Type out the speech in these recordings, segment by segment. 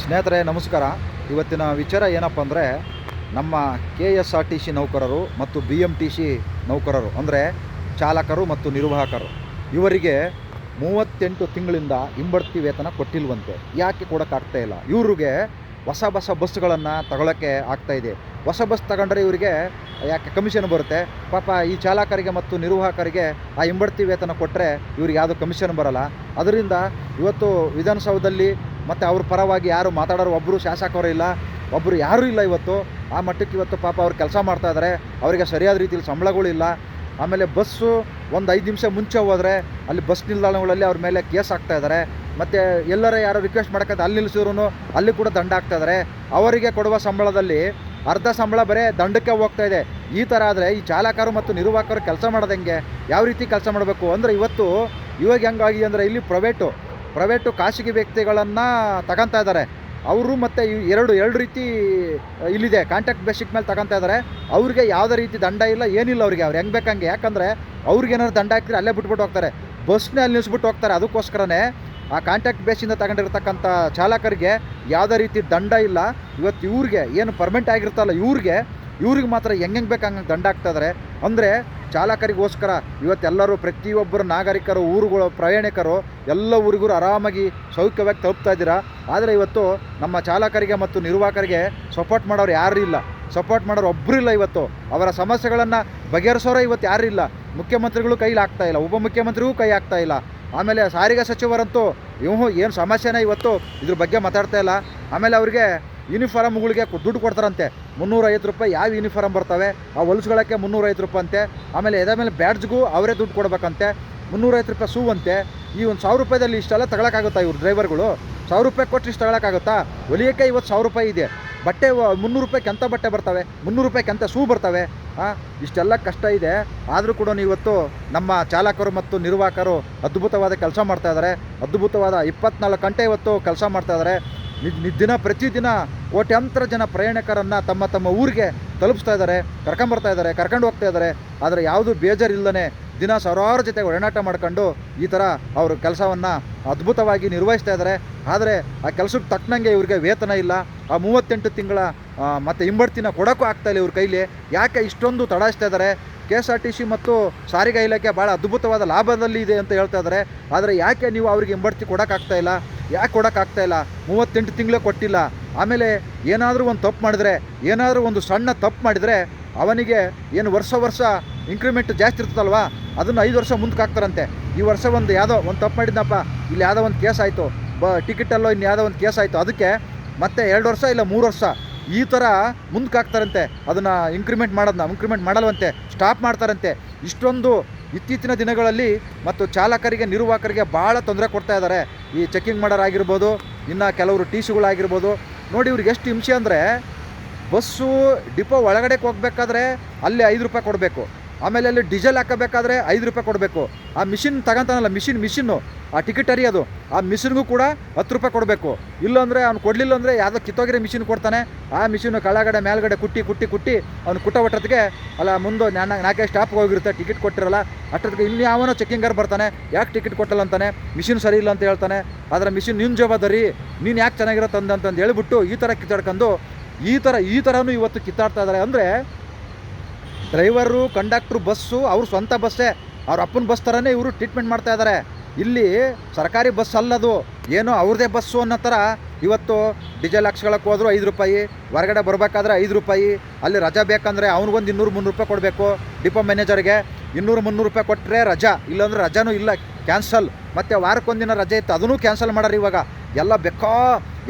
ಸ್ನೇಹಿತರೆ, ನಮಸ್ಕಾರ. ಇವತ್ತಿನ ವಿಚಾರ ಏನಪ್ಪ ಅಂದರೆ, ನಮ್ಮ K S R T C ನೌಕರರು ಮತ್ತು ಬಿ ಎಂ ಟಿ ಸಿ ನೌಕರರು, ಅಂದರೆ ಚಾಲಕರು ಮತ್ತು ನಿರ್ವಾಹಕರು, ಇವರಿಗೆ ಮೂವತ್ತೆಂಟು ತಿಂಗಳಿಂದ ಹಿಂಬಡ್ತಿ ವೇತನ ಕೊಟ್ಟಿಲ್ವಂತೆ. ಯಾಕೆ ಕೊಡೋಕ್ಕಾಗ್ತಾ ಇಲ್ಲ? ಇವ್ರಿಗೆ ಹೊಸ ಹೊಸ ಬಸ್ಗಳನ್ನು ತಗೊಳ್ಳೋಕ್ಕೆ ಇದೆ. ಹೊಸ ಬಸ್ ತಗೊಂಡ್ರೆ ಇವರಿಗೆ ಯಾಕೆ ಕಮಿಷನ್ ಬರುತ್ತೆ? ಪಾಪ ಈ ಚಾಲಕರಿಗೆ ಮತ್ತು ನಿರ್ವಾಹಕರಿಗೆ ಆ ಹಿಂಬಡ್ತಿ ವೇತನ ಕೊಟ್ಟರೆ ಇವ್ರಿಗೆ ಯಾವುದು ಕಮಿಷನ್ ಬರಲ್ಲ. ಅದರಿಂದ ಇವತ್ತು ವಿಧಾನಸೌಧದಲ್ಲಿ ಮತ್ತು ಅವ್ರ ಪರವಾಗಿ ಯಾರು ಮಾತಾಡೋರು ಒಬ್ಬರು ಶಾಸಕರು ಇಲ್ಲ ಒಬ್ಬರು ಯಾರೂ ಇಲ್ಲ ಇವತ್ತು. ಆ ಮಟ್ಟಕ್ಕೆ ಇವತ್ತು ಪಾಪ ಅವ್ರು ಕೆಲಸ ಮಾಡ್ತಾ ಇದ್ದಾರೆ ಅವರಿಗೆ ಸರಿಯಾದ ರೀತಿಯಲ್ಲಿ ಸಂಬಳಗಳಿಲ್ಲ ಆಮೇಲೆ ಬಸ್ಸು ಒಂದು ಐದು ನಿಮಿಷ ಮುಂಚೆ ಹೋದರೆ ಅಲ್ಲಿ ಬಸ್ ನಿಲ್ದಾಣಗಳಲ್ಲಿ ಅವ್ರ ಮೇಲೆ ಕೇಸ್ ಹಾಕ್ತಾಯಿದ್ದಾರೆ ಮತ್ತು ಎಲ್ಲರ ಯಾರೋ ರಿಕ್ವೆಸ್ಟ್ ಮಾಡೋಕ್ಕೆ ಅಲ್ಲಿ ನಿಲ್ಲಿಸಿದ್ರು ಅಲ್ಲಿ ಕೂಡ ದಂಡ ಹಾಕ್ತಾಯಿದ್ದಾರೆ ಅವರಿಗೆ ಕೊಡುವ ಸಂಬಳದಲ್ಲಿ ಅರ್ಧ ಸಂಬಳ ಬರೀ ದಂಡಕ್ಕೆ ಹೋಗ್ತಾ ಇದೆ. ಈ ಥರ ಆದರೆ ಈ ಚಾಲಕರು ಮತ್ತು ನಿರ್ವಾಹಕರು ಕೆಲಸ ಮಾಡೋದಂಗೆ ಯಾವ ರೀತಿ ಕೆಲಸ ಮಾಡಬೇಕು? ಅಂದರೆ ಇವತ್ತು ಇವಾಗ ಹೆಂಗಾಗಿದೆ ಅಂದರೆ ಇಲ್ಲಿ ಪ್ರೈವೇಟು. ಪ್ರೈವೇಟು ಖಾಸಗಿ ವ್ಯಕ್ತಿಗಳನ್ನು ತಗೊತಾ ಇದ್ದಾರೆ. ಅವರು ಮತ್ತು ಎರಡು ಎರಡು ರೀತಿ ಇಲ್ಲಿದೆ. ಕಾಂಟ್ಯಾಕ್ಟ್ ಬೇಸಿಕ್ ಮೇಲೆ ತಗೊತಾ ಇದ್ದಾರೆ. ಅವ್ರಿಗೆ ಯಾವುದೇ ರೀತಿ ದಂಡ ಇಲ್ಲ, ಏನಿಲ್ಲ ಅವ್ರಿಗೆ. ಅವ್ರು ಹೆಂಗೆ ಬೇಕಂಗೆ? ಯಾಕಂದರೆ ಅವ್ರಿಗೇನಾದ್ರು ದಂಡ ಹಾಕಿದ್ರೆ ಅಲ್ಲೇ ಬಿಟ್ಬಿಟ್ಟು ಹೋಗ್ತಾರೆ. ಬಸ್ನೇ ಅಲ್ಲಿ ನಿಲ್ಲಿಸ್ಬಿಟ್ಟು ಹೋಗ್ತಾರೆ. ಅದಕ್ಕೋಸ್ಕರನೇ ಆ ಕಾಂಟ್ಯಾಕ್ಟ್ ಬೇಸಿಂದ ತಗೊಂಡಿರ್ತಕ್ಕಂಥ ಚಾಲಕರಿಗೆ ಯಾವುದೇ ರೀತಿ ದಂಡ ಇಲ್ಲ. ಇವತ್ತು ಇವ್ರಿಗೆ ಏನು ಪರ್ಮನೆಂಟ್ ಆಗಿರ್ತಲ್ಲ ಇವ್ರಿಗೆ ಇವ್ರಿಗೆ ಮಾತ್ರ ಹೆಂಗೆ ಬೇಕು ಹಂಗೆ ದಂಡ ಆಗ್ತಾ ಇದ್ದಾರೆ ಅಂದರೆ ಚಾಲಕರಿಗೋಸ್ಕರ ಇವತ್ತೆಲ್ಲರೂ ಪ್ರತಿಯೊಬ್ಬರು ನಾಗರಿಕರು, ಊರುಗಳು, ಪ್ರಯಾಣಿಕರು, ಎಲ್ಲ ಊರಿಗೂ ಆರಾಮಾಗಿ ಸೌಖ್ಯವಾಗಿ ತಲುಪ್ತಾ ಇದ್ದೀರಾ? ಆದರೆ ಇವತ್ತು ನಮ್ಮ ಚಾಲಕರಿಗೆ ಮತ್ತು ನಿರ್ವಾಹಕರಿಗೆ ಸಪೋರ್ಟ್ ಮಾಡೋರು ಯಾರೂ ಇಲ್ಲ. ಸಪೋರ್ಟ್ ಮಾಡೋರು ಒಬ್ಬರು ಇಲ್ಲ ಇವತ್ತು. ಅವರ ಸಮಸ್ಯೆಗಳನ್ನು ಬಗೆಹರಿಸೋರೇ ಇವತ್ತು ಯಾರೂ ಇಲ್ಲ. ಮುಖ್ಯಮಂತ್ರಿಗಳು ಕೈಲಿ ಆಗ್ತಾ ಇಲ್ಲ. ಉಪಮುಖ್ಯಮಂತ್ರಿಗೂ ಕೈ ಆಗ್ತಾ ಇಲ್ಲ. ಆಮೇಲೆ ಸಾರಿಗೆ ಸಚಿವರಂತೂ ಇವು ಏನು ಸಮಸ್ಯೆನೇ ಇವತ್ತು ಇದ್ರ ಬಗ್ಗೆ ಮಾತಾಡ್ತಾ ಇಲ್ಲ. ಆಮೇಲೆ ಅವ್ರಿಗೆ ಯೂನಿಫಾರ್ಮ್ಗಳಿಗೆ ದುಡ್ಡು ಕೊಡ್ತಾರಂತೆ. ಮುನ್ನೂರೈವತ್ತು ರೂಪಾಯಿ ಯಾವ ಯೂನಿಫಾರ್ಮ್ ಬರ್ತವೆ? ಆ ಹೊಲಿಸ್ಕೊಳ್ಳೋಕ್ಕೆ ಮುನ್ನೂರೈವತ್ತು ರೂಪಾಯಿ ಅಂತೆ. ಆಮೇಲೆ ಎದೆ ಮೇಲೆ ಬ್ಯಾಡ್ಜ್ಗೂ ಅವರೇ ದುಡ್ಡು ಕೊಡಬೇಕಂತೆ. ಮುನ್ನೂರೈವತ್ತು ರೂಪಾಯಿ ಸೂ ಅಂತೆ. ಈ ಒಂದು ಸಾವಿರ ರೂಪಾಯಿದಲ್ಲಿ ಇಷ್ಟೆಲ್ಲ ತಗೊಳಕ್ಕಾಗುತ್ತಾ ಇವ್ರು ಡ್ರೈವರ್ಗಳು? ಸಾವಿರ ರೂಪಾಯಿ ಕೊಟ್ಟು ಇಷ್ಟು ತಗೊಳಕ್ಕಾಗುತ್ತಾ? ಹೊಲಿಯೋಕ್ಕೆ ಇವತ್ತು ಸಾವಿರ ರೂಪಾಯಿ ಇದೆ. ಬಟ್ಟೆ ಮುನ್ನೂರು ರೂಪಾಯಿಗೆ ಎಂಥ ಬಟ್ಟೆ ಬರ್ತವೆ? ಮುನ್ನೂರು ರೂಪಾಯಿಗೆ ಎಂಥ ಸೂ ಬರ್ತವೆ? ಇಷ್ಟೆಲ್ಲ ಕಷ್ಟ ಇದೆ. ಆದರೂ ಕೂಡ ಇವತ್ತು ನಮ್ಮ ಚಾಲಕರು ಮತ್ತು ನಿರ್ವಾಹಕರು ಅದ್ಭುತವಾದ ಕೆಲಸ ಮಾಡ್ತಾ ಇದ್ದಾರೆ. ಅದ್ಭುತವಾದ ಇಪ್ಪತ್ನಾಲ್ಕು ಗಂಟೆ ಇವತ್ತು ಕೆಲಸ ಮಾಡ್ತಾ ಇದ್ದಾರೆ. ನಿ- ನಿ- ದಿನ ಪ್ರತಿದಿನ ಕೋಟ್ಯಂತರ ಜನ ಪ್ರಯಾಣಿಕರನ್ನು ತಮ್ಮ ತಮ್ಮ ಊರಿಗೆ ತಲುಪಿಸ್ತಾ ಇದ್ದಾರೆ ಕರ್ಕೊಂಬರ್ತಾ ಇದ್ದಾರೆ, ಕರ್ಕೊಂಡು ಹೋಗ್ತಾ ಇದ್ದಾರೆ. ಆದರೆ ಯಾವುದು ಬೇಜಾರಿಲ್ಲದೇ ದಿನ ಸಾವಿರಾರು ಜೊತೆ ಒಡನಾಟ ಮಾಡ್ಕೊಂಡು ಈ ಥರ ಅವರು ಕೆಲಸವನ್ನು ಅದ್ಭುತವಾಗಿ ನಿರ್ವಹಿಸ್ತಾ ಇದ್ದಾರೆ. ಆದರೆ ಆ ಕೆಲಸಕ್ಕೆ ತಕ್ಕನಂಗೆ ಇವ್ರಿಗೆ ವೇತನ ಇಲ್ಲ. ಆ ಮೂವತ್ತೆಂಟು ತಿಂಗಳ ಮತ್ತು ಹಿಂಬಡ್ತಿನ ಕೊಡೋಕ್ಕೂ ಇಲ್ಲ ಇವ್ರ ಕೈಲಿ. ಯಾಕೆ ಇಷ್ಟೊಂದು ತಡಾಯಿಸ್ತಾ ಇದ್ದಾರೆ? K S R T C ಮತ್ತು ಸಾರಿಗೆ ಇಲಾಖೆ ಭಾಳ ಅದ್ಭುತವಾದ ಲಾಭದಲ್ಲಿ ಇದೆ ಅಂತ ಹೇಳ್ತಾ ಇದ್ದಾರೆ. ಆದರೆ ಯಾಕೆ ನೀವು ಅವ್ರಿಗೆ ಹಿಂಬಡ್ತಿ ಕೊಡೋಕ್ಕಾಗ್ತಾ ಇಲ್ಲ? ಯಾಕೆ ಕೊಡೋಕ್ಕಾಗ್ತಾ ಇಲ್ಲ? ಮೂವತ್ತೆಂಟು ತಿಂಗಳೇ ಕೊಟ್ಟಿಲ್ಲ. ಆಮೇಲೆ ಏನಾದರೂ ಒಂದು ತಪ್ಪು ಮಾಡಿದ್ರೆ, ಏನಾದರೂ ಒಂದು ಸಣ್ಣ ತಪ್ಪು ಮಾಡಿದರೆ ಅವನಿಗೆ ಏನು ವರ್ಷ ವರ್ಷ ಇಂಕ್ರಿಮೆಂಟ್ ಜಾಸ್ತಿ ಇರ್ತದಲ್ವ? ಅದನ್ನು ಐದು ವರ್ಷ ಮುಂದಕ್ಕೆ ಹಾಕ್ತಾರಂತೆ. ಈ ವರ್ಷ ಒಂದು ಯಾವುದೋ ಒಂದು ತಪ್ಪು ಮಾಡಿದ್ನಪ್ಪ, ಇಲ್ಲಿ ಯಾವುದೋ ಒಂದು ಕೇಸ್ ಆಯಿತು. ಬ, ಟಿಕೆಟಲ್ಲೋ ಇನ್ನು ಯಾವುದೋ ಒಂದು ಕೇಸ್ ಆಯಿತು. ಅದಕ್ಕೆ ಮತ್ತೆ ಎರಡು ವರ್ಷ ಇಲ್ಲ ಮೂರು ವರ್ಷ ಈ ಥರ ಮುಂದಕ್ಕೆ ಹಾಕ್ತಾರಂತೆ. ಅದನ್ನು ಇಂಕ್ರಿಮೆಂಟ್ ಮಾಡೋದನ್ನ ಇಂಕ್ರಿಮೆಂಟ್ ಮಾಡಲ್ವಂತೆ ಸ್ಟಾಪ್ ಮಾಡ್ತಾರಂತೆ. ಇಷ್ಟೊಂದು ಇತ್ತೀಚಿನ ದಿನಗಳಲ್ಲಿ ಮತ್ತು ಚಾಲಕರಿಗೆ, ನಿರ್ವಾಹಕರಿಗೆ ಭಾಳ ತೊಂದರೆ ಕೊಡ್ತಾ ಇದ್ದಾರೆ. ಈ ಚೆಕಿಂಗ್ ಮಾಡೋರಾಗಿರ್ಬೋದು, ಇನ್ನು ಕೆಲವರು ಟಿ ಸಿಗಳಾಗಿರ್ಬೋದು ನೋಡಿ ಇವ್ರಿಗೆ ಎಷ್ಟು ಹಿಂಸೆ ಅಂದರೆ, ಬಸ್ಸು ಡಿಪೋ ಒಳಗಡೆ ಹೋಗ್ಬೇಕಾದ್ರೆ ಅಲ್ಲಿ ಐದು ರೂಪಾಯಿ ಕೊಡಬೇಕು. ಆಮೇಲೆ ಅಲ್ಲಿ ಡೀಸೆಲ್ ಹಾಕಬೇಕಾದ್ರೆ ಐದು ರೂಪಾಯಿ ಕೊಡಬೇಕು. ಆ ಮಿಷಿನ್ ತಗೊಂತಾನಲ್ಲ, ಮಿಷಿನ್, ಮಿಷಿನ್ನು, ಆ ಟಿಕೆಟ್ ಅರಿಯೋದು ಆ ಮಿಷಿನ್ಗೂ ಕೂಡ ಹತ್ತು ರೂಪಾಯಿ ಕೊಡಬೇಕು. ಇಲ್ಲಾಂದರೆ ಅವ್ನು ಕೊಡಲಿಲ್ಲ ಅಂದರೆ ಯಾವುದೋ ಕಿತ್ತೋಗಿರೋ ಮಿಷಿನ್ ಕೊಡ್ತಾನೆ. ಆ ಮಿಷಿನ್ ಕೆಳಗಡೆ ಮೇಲ್ಗಡೆ ಕುಟ್ಟಿ ಕುಟ್ಟಿ ಕುಟ್ಟಿ ಅವ್ನು ಕುಟ್ಟ ಒಟ್ಟತ್ತಿಗೆ ಅಲ್ಲ ಮುಂದೆ ನಾನು ನಾಲ್ಕೇ ಸ್ಟಾಪ್ಗೆ ಹೋಗಿರುತ್ತೆ. ಟಿಕೆಟ್ ಕೊಟ್ಟಿರಲ್ಲ. ಅಷ್ಟೊತ್ತಿಗೆ ಇನ್ನು ಯಾವನೋ ಚೆಕಿಂಗರ್ ಬರ್ತಾನೆ. ಯಾಕೆ ಟಿಕೆಟ್ ಕೊಟ್ಟಲ್ಲ ಅಂತಾನೆ. ಮಿಷಿನ್ ಸರಿ ಇಲ್ಲ ಅಂತ ಹೇಳ್ತಾನೆ. ಆದರೆ ಮಿಷಿನ್ ನಿನ್ನ ಜವಾಬ್ದಾರಿ. ನೀನು ಯಾಕೆ ಚೆನ್ನಾಗಿರೋ ತಂದೆ ಅಂತಂದು ಹೇಳ್ಬಿಟ್ಟು ಈ ಥರ ಕಿತ್ತಾಡ್ಕೊಂಡು ಈ ಥರ ಈ ಥರನೂ ಇವತ್ತು ಕಿತ್ತಾಡ್ತಾ ಇದ್ದಾರೆ ಅಂದರೆ ಡ್ರೈವರು, ಕಂಡಕ್ಟ್ರು, ಬಸ್ಸು, ಅವ್ರ ಸ್ವಂತ ಬಸ್ಸೇ. ಅವ್ರ ಅಪ್ಪನ ಬಸ್ ಥರನೇ ಇವರು ಟ್ರೀಟ್ಮೆಂಟ್ ಮಾಡ್ತಾ ಇದ್ದಾರೆ ಇಲ್ಲಿ ಸರ್ಕಾರಿ ಬಸ್ ಅಲ್ಲದು, ಏನೋ ಅವ್ರದೇ ಬಸ್ಸು ಅನ್ನೋ ಥರ ಇವತ್ತು ಡೀಸೆಲ್ ಹಾಕ್ಸ್ಕೊಳಕ್ಕೆ ಹೋದ್ರು ಐದು ರೂಪಾಯಿ, ಹೊರಗಡೆ ಬರಬೇಕಾದ್ರೆ ಐದು ರೂಪಾಯಿ, ಅಲ್ಲಿ ರಜಾ ಬೇಕಂದರೆ ಅವ್ನಿಗೊಂದು ಇನ್ನೂರು ಮುನ್ನೂರು ರೂಪಾಯಿ ಕೊಡಬೇಕು ಡಿಪೋ ಮ್ಯಾನೇಜರ್ಗೆ. ಇನ್ನೂರು ಮುನ್ನೂರು ರೂಪಾಯಿ ಕೊಟ್ಟರೆ ರಜಾ, ಇಲ್ಲಾಂದ್ರೆ ರಜಾನೂ ಇಲ್ಲ, ಕ್ಯಾನ್ಸಲ್. ಮತ್ತು ವಾರಕ್ಕೊಂದಿನ ರಜೆ ಇತ್ತು, ಅದನ್ನೂ ಕ್ಯಾನ್ಸಲ್ ಮಾಡೋರು ಇವಾಗ. ಎಲ್ಲ ಬೇಕೋ,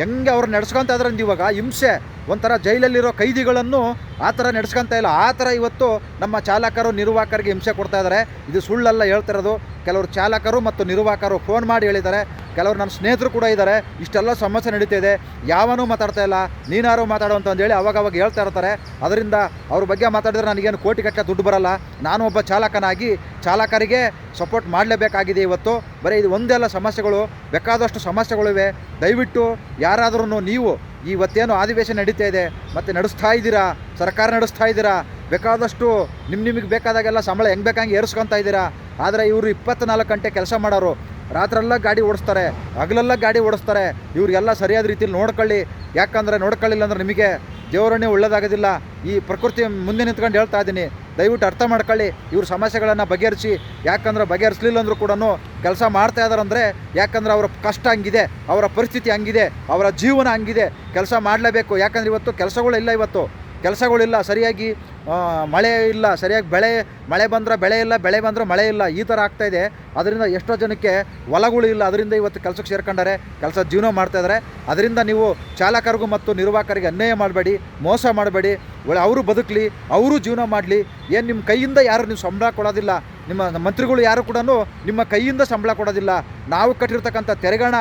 ಹೆಂಗೆ ಅವ್ರು ನಡೆಸ್ಕೊತಾ ಇದ್ರಂದು ಇವಾಗ, ಹಿಂಸೆ. ಒಂಥರ ಜೈಲಲ್ಲಿರೋ ಕೈದಿಗಳನ್ನು ಆ ಥರ ನಡೆಸ್ಕೊಂತ ಇಲ್ಲ. ಆ ಥರ ಇವತ್ತು ನಮ್ಮ ಚಾಲಕರು ನಿರ್ವಾಹಕರಿಗೆ ಹಿಂಸೆ ಕೊಡ್ತಾ ಇದ್ದಾರೆ. ಇದು ಸುಳ್ಳಲ್ಲ ಹೇಳ್ತಿರೋದು. ಕೆಲವರು ಚಾಲಕರು ಮತ್ತು ನಿರ್ವಾಹಕರು ಫೋನ್ ಮಾಡಿ ಹೇಳಿದ್ದಾರೆ. ಕೆಲವರು ನಮ್ಮ ಸ್ನೇಹಿತರು ಕೂಡ ಇದ್ದಾರೆ. ಇಷ್ಟೆಲ್ಲ ಸಮಸ್ಯೆ ನಡೀತಾ ಇದೆ. ಯಾವನೂ ಮಾತಾಡ್ತಾ ಇಲ್ಲ. ನೀನಾರು ಮಾತಾಡು ಅಂತ ಹೇಳಿ ಅವಾಗ ಅವಾಗ ಹೇಳ್ತಾ ಇರ್ತಾರೆ. ಅದರಿಂದ ಅವ್ರ ಬಗ್ಗೆ ಮಾತಾಡಿದ್ರೆ ನನಗೇನು ಕೋಟಿ ಕಟ್ಟಲೆ ದುಡ್ಡು ಬರಲ್ಲ. ನಾನು ಒಬ್ಬ ಚಾಲಕನಾಗಿ ಚಾಲಕರಿಗೆ ಸಪೋರ್ಟ್ ಮಾಡಲೇಬೇಕಾಗಿದೆ ಇವತ್ತು. ಬರೀ ಇದು ಒಂದೆಲ್ಲ ಸಮಸ್ಯೆಗಳು. ಬೇಕಾದಷ್ಟು ಸಮಸ್ಯೆಗಳಿವೆ. ದಯವಿಟ್ಟು ಯಾರಾದರೂ ನೀವು ಇವತ್ತೇನು ಅಧಿವೇಶನ ನಡೀತಾ ಇದೆ, ಮತ್ತು ನಡೆಸ್ತಾ ಇದ್ದೀರಾ? ಸರ್ಕಾರ ನಡೆಸ್ತಾ ಇದ್ದೀರಾ? ಬೇಕಾದಷ್ಟು ನಿಮ್ಮ ನಿಮಗೆ ಬೇಕಾದಾಗೆಲ್ಲ ಸಂಬಳ ಹೆಂಗೆ ಬೇಕಂಗೆ ಏರಿಸ್ಕೊತಾ ಇದ್ದೀರಾ? ಆದರೆ ಇವರು ಇಪ್ಪತ್ನಾಲ್ಕು ಗಂಟೆ ಕೆಲಸ ಮಾಡೋರು. ರಾತ್ರೆಲ್ಲ ಗಾಡಿ ಓಡಿಸ್ತಾರೆ, ಹಗಲೆಲ್ಲ ಗಾಡಿ ಓಡಿಸ್ತಾರೆ. ಇವ್ರಿಗೆಲ್ಲ ಸರಿಯಾದ ರೀತಿಯಲ್ಲಿ ನೋಡ್ಕೊಳ್ಳಿ. ಯಾಕಂದರೆ ನೋಡ್ಕೊಳ್ಳಿಲ್ಲ ಅಂದ್ರೆ ನಿಮಗೆ ದೇವರನ್ನೇ ಒಳ್ಳೇದಾಗೋದಿಲ್ಲ. ಈ ಪ್ರಕೃತಿ ಮುಂದೆ ನಿಂತ್ಕೊಂಡು ಹೇಳ್ತಾ ಇದ್ದೀನಿ. ದಯವಿಟ್ಟು ಅರ್ಥ ಮಾಡ್ಕೊಳ್ಳಿ, ಇವ್ರ ಸಮಸ್ಯೆಗಳನ್ನು ಬಗೆಹರಿಸಿ, ಯಾಕಂದ್ರೆ ಬಗೆಹರಿಸಲಿಲ್ಲ ಅಂದರೂ ಕೂಡ ಕೆಲಸ ಮಾಡ್ತಾ ಇದ್ದಾರೆ ಅಂದರೆ ಯಾಕಂದ್ರೆ ಅವರ ಕಷ್ಟ ಹಂಗಿದೆ, ಅವರ ಪರಿಸ್ಥಿತಿ ಹಂಗಿದೆ, ಅವರ ಜೀವನ ಹಂಗಿದೆ, ಕೆಲಸ ಮಾಡಲೇಬೇಕು. ಯಾಕಂದ್ರೆ ಇವತ್ತು ಕೆಲಸಗಳಿಲ್ಲ ಇವತ್ತು. ಕೆಲಸಗಳಿಲ್ಲ, ಸರಿಯಾಗಿ ಮಳೆ ಇಲ್ಲ, ಸರಿಯಾಗಿ ಬೆಳೆ, ಮಳೆ ಬಂದರೆ ಬೆಳೆ ಇಲ್ಲ, ಬೆಳೆ ಬಂದರೆ ಮಳೆ ಇಲ್ಲ, ಈ ಥರ ಆಗ್ತಾ ಇದೆ. ಅದರಿಂದ ಎಷ್ಟೋ ಜನಕ್ಕೆ ಹೊಲಗಳು ಇಲ್ಲ, ಅದರಿಂದ ಇವತ್ತು ಕೆಲಸಕ್ಕೆ ಸೇರ್ಕೊಂಡಾರೆ, ಕೆಲಸ ಜೀವನ ಮಾಡ್ತಾಯಿದ್ದಾರೆ ಅದರಿಂದ ನೀವು ಚಾಲಕರಿಗೂ ಮತ್ತು ನಿರ್ವಾಹಕರಿಗೆ ಅನ್ಯಾಯ ಮಾಡಬೇಡಿ, ಮೋಸ ಮಾಡಬೇಡಿ, ಒಳ್ಳೆ ಅವರು ಬದುಕಲಿ, ಅವರು ಜೀವನ ಮಾಡಲಿ. ಏನು ನಿಮ್ಮ ಕೈಯಿಂದ ಯಾರು ನೀವು ಸಂಬಳ ಕೊಡೋದಿಲ್ಲ, ನಿಮ್ಮ ಮಂತ್ರಿಗಳು ಯಾರು ಕೂಡ ನಿಮ್ಮ ಕೈಯಿಂದ ಸಂಬಳ ಕೊಡೋದಿಲ್ಲ. ನಾವು ಕಟ್ಟಿರ್ತಕ್ಕಂಥ ತೆರೆಗಣ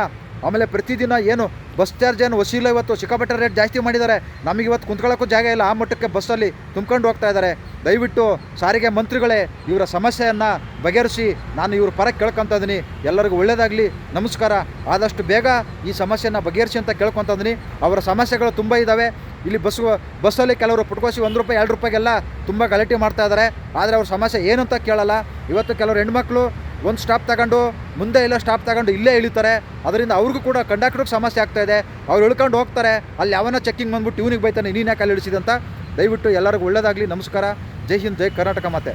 ಆಮೇಲೆ ಪ್ರತಿದಿನ ಏನು ಬಸ್ ಚಾರ್ಜ್ ಏನು ವಸೂಲ ಇವತ್ತು ಸಿಕ್ಕಾಪಟ್ಟೆ ರೇಟ್ ಜಾಸ್ತಿ ಮಾಡಿದ್ದಾರೆ. ನಮಗೆ ಇವತ್ತು ಕುಂತ್ಕೊಳ್ಳೋಕ್ಕೂ ಜಾಗ ಇಲ್ಲ. ಆ ಮಟ್ಟಕ್ಕೆ ಬಸ್ಸಲ್ಲಿ ತುಂಬ್ಕೊಂಡು ಹೋಗ್ತಾ ಇದ್ದಾರೆ. ದಯವಿಟ್ಟು ಸಾರಿಗೆ ಮಂತ್ರಿಗಳೇ ಇವರ ಸಮಸ್ಯೆಯನ್ನು ಬಗೆಹರಿಸಿ. ನಾನು ಇವ್ರ ಪರ ಕೇಳ್ಕೊತಾ ಇದ್ದೀನಿ ಎಲ್ಲರಿಗೂ ಒಳ್ಳೆಯದಾಗಲಿ ನಮಸ್ಕಾರ. ಆದಷ್ಟು ಬೇಗ ಈ ಸಮಸ್ಯೆಯನ್ನು ಬಗೆಹರಿಸಿ ಅಂತ ಕೇಳ್ಕೊತ ಇದ್ದೀನಿ ಅವರ ಸಮಸ್ಯೆಗಳು ತುಂಬ ಇದ್ದಾವೆ ಇಲ್ಲಿ ಬಸ್ ಬಸ್ಸಲ್ಲಿ ಕೆಲವರು ಪುಟ್ಕೋಸಿ ಒಂದು ರೂಪಾಯಿ, ಎರಡು ರೂಪಾಯಿಗೆಲ್ಲ ತುಂಬ ಗಲಾಟೆ ಮಾಡ್ತಾ ಇದ್ದಾರೆ. ಆದರೆ ಅವ್ರ ಸಮಸ್ಯೆ ಏನು ಅಂತ ಕೇಳಲ್ಲ. ಇವತ್ತು ಕೆಲವರು ಹೆಣ್ಮಕ್ಳು ಒಂದು ಸ್ಟಾಪ್ ತಗೊಂಡು, ಮುಂದೆ ಇಲ್ಲ ಸ್ಟಾಪ್ ತಗೊಂಡು ಇಲ್ಲೇ ಇಳಿತಾರೆ. ಅದರಿಂದ ಅವ್ರಿಗೂ ಕೂಡ ಕಂಡಕ್ಟ್ರಿಗೆ ಸಮಸ್ಯೆ ಆಗ್ತಾ ಇದೆ. ಅವ್ರು ಇಳ್ಕೊಂಡು ಹೋಗ್ತಾರೆ. ಅಲ್ಲಿ ಯಾವನ ಚೆಕ್ಕಿಂಗ್ ಬಂದ್ಬಿಟ್ಟು ಇವ್ನಿಗೆ ಬೈತಾನೆ, ನೀನು ಯಾಕೆ ಅಲ್ಲಿ ಇಳಿಸಿದೆ ಅಂತ ದಯವಿಟ್ಟು ಎಲ್ಲರಿಗೂ ಒಳ್ಳೇದಾಗಲಿ. ನಮಸ್ಕಾರ. ಜೈ ಹಿಂದ್, ಜೈ ಕರ್ನಾಟಕ ಮಾತೆ.